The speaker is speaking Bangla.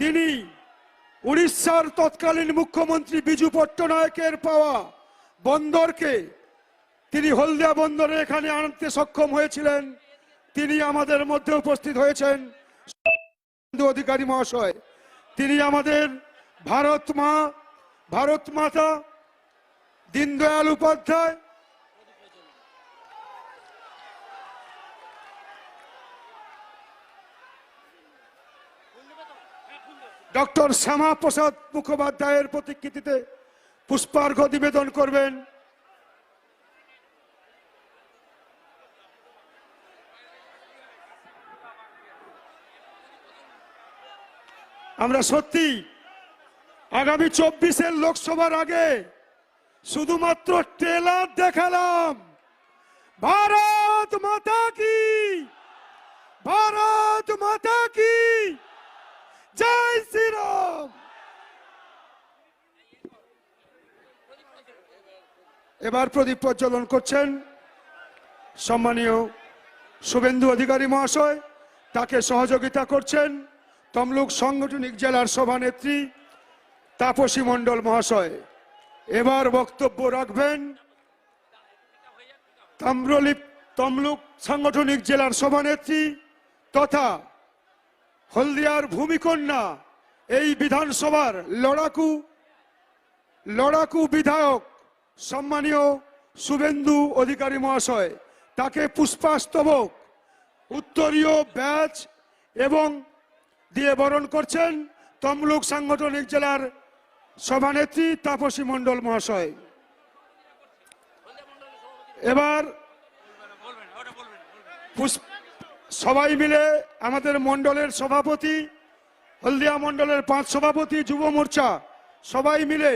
তিনি উড়িষ্যার তৎকালীন মুখ্যমন্ত্রী বিজু পট্টনায়কের পাওয়া বন্দরকে, তিনি হলদিয়া বন্দরে এখানে আনতে সক্ষম হয়েছিলেন। তিনি আমাদের মধ্যে উপস্থিত হয়েছেন। অধিকারী মহাশয়, তিনি আমাদের ভারত মা, ভারত মাতা, দীনদয়াল উপাধ্যায় ডক্টর শ্যামা প্রসাদ মুখোপাধ্যায়ের প্রতিকৃতিতে পুষ্পার্ঘ নিবেদন করবেন। আমরা সত্যি আগামী চব্বিশের লোকসভার আগে শুধুমাত্র ট্রেলার দেখালাম। ভারত মাতা কি? ভারত মাতা কি? জয় শ্রীরাম এবার প্রদীপ প্রজ্বলন করছেন সম্মানীয় শুভেন্দু অধিকারী মহাশয়, তাকে সহযোগিতা করছেন তমলুক সাংগঠনিক জেলার সভানেত্রী তাপসী মণ্ডল মহাশয়। এবার বক্তব্য রাখবেন তাম্রলিপ তমলুক সাংগঠনিক জেলার সভানেত্রী তথা হলদিয়ার ভূমিকন্যা এই বিধানসভার লড়াকু লড়াকু বিধায়ক সম্মানীয় শুভেন্দু অধিকারী মহাশয় তাকে পুষ্পাস্তবক উত্তরীয় ব্যাচ এবং দিয়ে বরণ করছেন তমলুক সাংগঠনিক জেলার সভানেত্রী তাপসী মণ্ডল মহাশয়। এবার পুষ্প সবাই মিলে আমাদের মণ্ডলের সভাপতি হলদিয়া মণ্ডলের পাঁচ সভাপতি যুব মোর্চা সবাই মিলে